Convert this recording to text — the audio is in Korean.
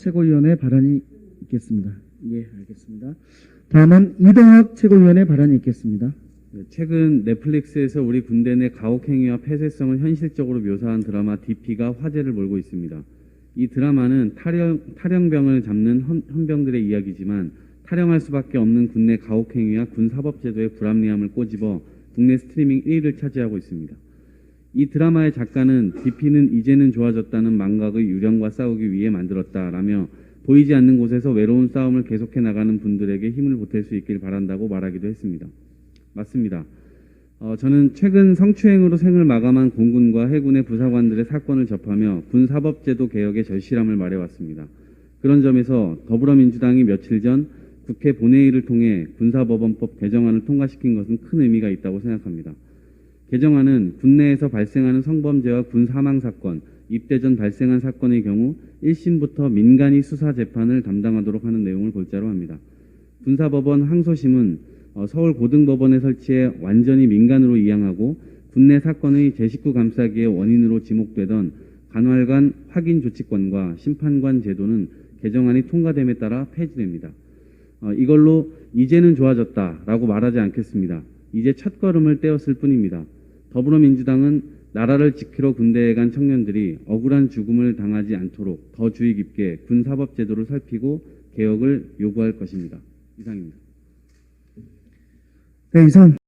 최고위원의 발언이 있겠습니다. 예, 알겠습니다. 다음은 이동혁 최고위원의 발언이 있겠습니다. 네, 최근 넷플릭스에서 우리 군대 내 가혹행위와 폐쇄성을 현실적으로 묘사한 드라마 DP가 화제를 몰고 있습니다. 이 드라마는 탈영, 탈영병을 잡는 헌, 헌병들의 이야기지만 탈영할 수밖에 없는 군내 가혹행위와 군사법제도의 불합리함을 꼬집어 국내 스트리밍 1위를 차지하고 있습니다. 이 드라마의 작가는 DP는 이제는 좋아졌다는 망각의 유령과 싸우기 위해 만들었다라며 보이지 않는 곳에서 외로운 싸움을 계속해 나가는 분들에게 힘을 보탤 수 있길 바란다고 말하기도 했습니다. 맞습니다. 어, 저는 최근 성추행으로 생을 마감한 공군과 해군의 부사관들의 사건을 접하며 군사법제도 개혁의 절실함을 말해왔습니다. 그런 점에서 더불어민주당이 며칠 전 국회 본회의를 통해 군사법원법 개정안을 통과시킨 것은 큰 의미가 있다고 생각합니다. 개정안은 군내에서 발생하는 성범죄와 군 사망 사건, 입대 전 발생한 사건의 경우 1심부터 민간이 수사 재판을 담당하도록 하는 내용을 골자로 합니다. 군사법원 항소심은 어, 서울 고등법원에 설치해 완전히 민간으로 이양하고 군내 사건의 제19 감싸기의 원인으로 지목되던 간활관 확인 조치권과 심판관 제도는 개정안이 통과됨에 따라 폐지됩니다. 어, 이걸로 이제는 좋아졌다라고 말하지 않겠습니다. 이제 첫 걸음을 떼었을 뿐입니다. 더불어민주당은 나라를 지키러 군대에 간 청년들이 억울한 죽음을 당하지 않도록 더 주의 깊게 군사법 제도를 살피고 개혁을 요구할 것입니다. 이상입니다. 네, 이상